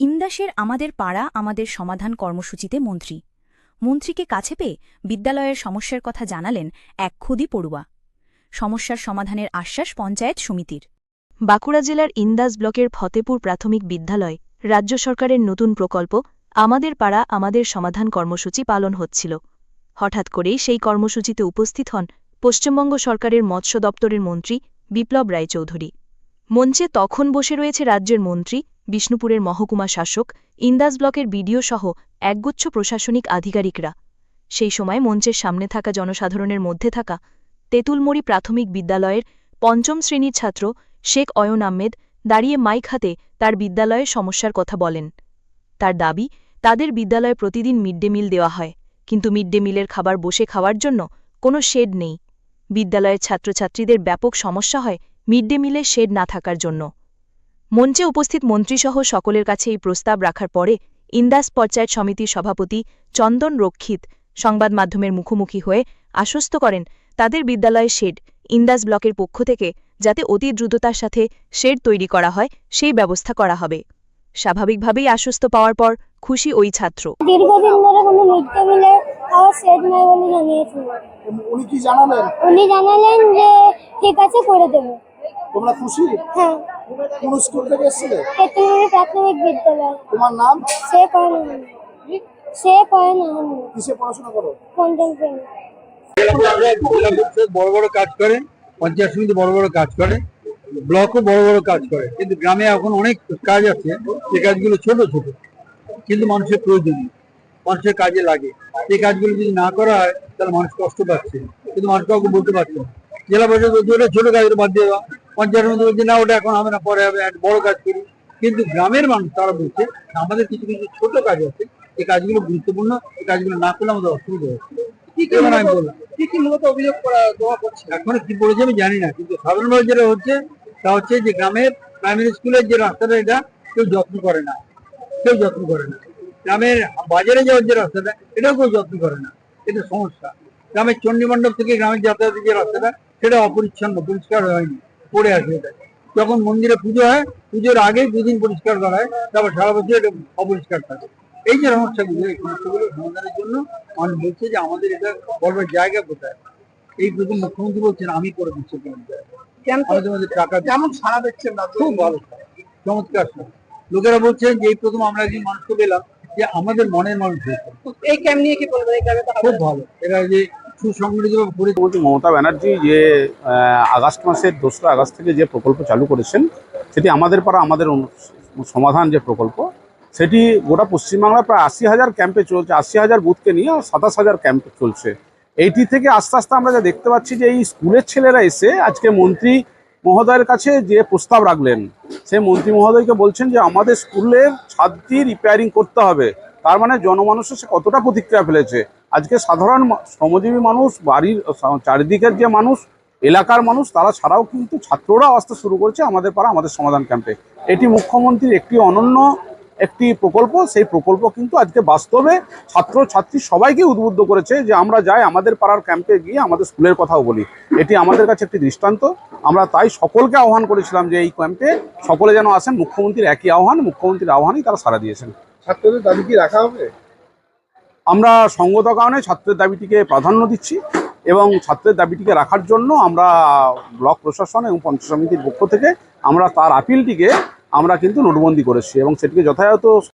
ইন্দাসের আমাদের পাড়া, আমাদের সমাধান কর্মসূচিতে মন্ত্রী। মন্ত্রীকে কাছে পেয়ে বিদ্যালয়ের সমস্যার কথা জানালেন এক খুদি পড়ুয়া। সমস্যার সমাধানের আশ্বাস পঞ্চায়েত সমিতির। বাঁকুড়া জেলার ইন্দাস ব্লকের ফতেপুর প্রাথমিক বিদ্যালয়, রাজ্য সরকারের নতুন প্রকল্প, আমাদের পাড়া, আমাদের সমাধান কর্মসূচি পালন হচ্ছিল। হঠাৎ করেই সেই কর্মসূচিতে উপস্থিত হন পশ্চিমবঙ্গ সরকারের মৎস্য দপ্তরের মন্ত্রী বিপ্লব রায়চৌধুরী। মঞ্চে তখন বসে রয়েছে রাজ্যের মন্ত্রী বিষ্ণুপুরের মহকুমা শাসক, ইন্দাস ব্লকের বিডিও সহ একগুচ্ছ প্রশাসনিক আধিকারিকরা। সেই সময় মঞ্চের সামনে থাকা জনসাধারণের মধ্যে থাকা তেঁতুলমুড়ি প্রাথমিক বিদ্যালয়ের পঞ্চম শ্রেণির ছাত্র শেখ অয়ন আহমেদ দাঁড়িয়ে মাইক হাতে তার বিদ্যালয়ের সমস্যার কথা বলেন। তার দাবি, তাদের বিদ্যালয়ে প্রতিদিন মিড ডে মিল দেওয়া হয়, কিন্তু মিড ডে মিলের খাবার বসে খাওয়ার জন্য কোনো শেড নেই। বিদ্যালয়ের ছাত্রছাত্রীদের ব্যাপক সমস্যা হয় মিড ডে মিলে শেড না থাকার জন্য। মঞ্চে উপস্থিত মন্ত্রীসহ সকলের কাছে এই প্রস্তাব রাখার পরে ইন্দাস পঞ্চায়েত সমিতির সভাপতি চন্দন রক্ষিত সংবাদ মাধ্যমের মুখোমুখি হয়ে আশ্বস্ত করেন তাদের বিদ্যালয়ে শেড ইন্দাস ব্লকের পক্ষ থেকে যাতে অতি দ্রুততার সাথে শেড তৈরি করা হয় সেই ব্যবস্থা করা হবে। স্বাভাবিকভাবেই আশ্বস্ত পাওয়ার পর খুশি ওই ছাত্র। দীর্ঘদিন ধরে কোনো মিড ডে মিলে সেট নাই বলে জানিয়েছিল। উনি কি জানালেন? উনি জানালেন যে ঠিক আছে করে দেবো। তোমরা খুশি? হ্যাঁ। কোন স্কুল থেকে এসেছিলে? তেতুলুরি প্রাথমিক বিদ্যালয়। তোমার নাম? সে কয় না। সে কয় না কিসে পড়াশোনা করো? পঞ্চম শ্রেণি বড় বড় কাজ করে পঞ্চায়েত সমিতি বড় বড় কাজ করে ব্লকও বড় বড় কাজ করে। কিন্তু গ্রামে এখন অনেক কাজ আছে যে কাজগুলো ছোট ছোট কিন্তু মানুষের প্রয়োজনীয় মানুষের কাজে লাগে। এই কাজগুলো যদি না করা হয় তাহলে মানুষ কষ্ট পাচ্ছে। কিন্তু মানুষ কাউকে বলতে পারছে না। জেলা পরিষদ ছোট কাজের বাদ দিয়ে দাও। পঞ্চায়েত মধ্যে বলছে না ওটা এখন হবে না পরে হবে একটা বড় কাজ করি। কিন্তু গ্রামের মানুষ তারা বলছে আমাদের কিছু কিছু ছোট কাজ আছে এই কাজগুলো গুরুত্বপূর্ণ এই কাজগুলো না করলে আমাদের অসুবিধা হচ্ছে। কি কি আমি বললাম কি কি মূলত অভিযোগ করা দেওয়া করছে এখন কি পড়েছে আমি জানি না কিন্তু সাধারণভাবে যেটা হচ্ছে তা হচ্ছে যে গ্রামের প্রাইমারি স্কুলের যে রাস্তাটা এটা কেউ যত্ন করে না কেউ যত্ন করে না। গ্রামের বাজারে যাওয়ার যে রাস্তাটা এটাও কেউ যত্ন করে না এটা সমস্যা। গ্রামের চণ্ডী মণ্ডপ থেকে গ্রামের যাতায়াতের যে রাস্তাটা সেটা অপরিচ্ছন্ন পরিষ্কার হয়নি। পড়ে আসে এটা। যখন মন্দিরে পুজো হয় পুজোর আগে দুদিন পরিষ্কার করা হয় তারপর সারা বছর এটা অপরিষ্কার থাকে। এই যে সমস্যাগুলো এই সমস্যাগুলো সমাধানের জন্য মানুষ বলছে যে আমাদের এটা বলবার জায়গা কোথায়? এই প্রথম মুখ্যমন্ত্রী বলছেন আমি করে দিচ্ছি তোমার জায়গা আমাদের টাকা কেমন সারা দেখছেন খুব ভালো চমৎকার সাড়া। লোকেরা বলছেন যে এই প্রথম আমরা একজন মানুষকে পেলাম যে আমাদের মনের মানুষ হয়েছে। এই ক্যাম্প নিয়ে কি বলবেন? এই খুব ভালো। এরা যে মমতা ব্যানার্জি যে আগস্ট মাসের দোসরা আগস্ট থেকে যে প্রকল্প চালু করেছেন, সেটি আমাদের পাড়া, আমাদের সমাধান যে প্রকল্প, সেটি গোটা পশ্চিমবাংলায় প্রায় আশি হাজার ক্যাম্পে চলছে, আশি হাজার বুথকে নিয়ে সাতাশ হাজার ক্যাম্পে চলছে। এইটি থেকে আস্তে আস্তে আমরা যা দেখতে পাচ্ছি যে, এই স্কুলের ছেলেরা এসে আজকে মন্ত্রী মহোদয়ের কাছে যে প্রস্তাব রাখলেন, সেই মন্ত্রী মহোদয়কে বলছেন যে, আমাদের স্কুলের ছাদটি রিপেয়ারিং করতে হবে। তার মানে জনমানুষের সে কতটা প্রতিক্রিয়া ফেলেছে। আজকে সাধারণ শ্রমজীবী মানুষ, বাড়ির চারিদিকের যে মানুষ, এলাকার মানুষ, তারা ছাড়াও কিন্তু ছাত্ররাও আসতে শুরু করেছে আমাদের পাড়া, আমাদের সমাধান ক্যাম্পে। এটি মুখ্যমন্ত্রীর একটি অনন্য একটি প্রকল্প, সেই প্রকল্প কিন্তু আজকে বাস্তবে ছাত্র ছাত্রী সবাইকে উদ্বুদ্ধ করেছে যে আমরা যাই আমাদের পাড়ার ক্যাম্পে গিয়ে আমাদের স্কুলের কথাও বলি। এটি আমাদের কাছে একটি দৃষ্টান্ত। আমরা তাই সকলকে আহ্বান করেছিলাম যে এই ক্যাম্পে সকলে যেন আসেন। মুখ্যমন্ত্রীর একই আহ্বান, মুখ্যমন্ত্রীর আহ্বানই তারা সারা দিয়েছেন। ছাত্রদের দাবি কি রাখা হবে? আমরা সঙ্গত কারণে ছাত্রের দাবিটিকে প্রাধান্য দিচ্ছি এবং ছাত্রের দাবিটিকে রাখার জন্য আমরা ব্লক প্রশাসন এবং পঞ্চায়েত সমিতির পক্ষ থেকে আমরা তার আপিলটিকে আমরা কিন্তু নোটবন্দি করেছি এবং সেটিকে যথাযথ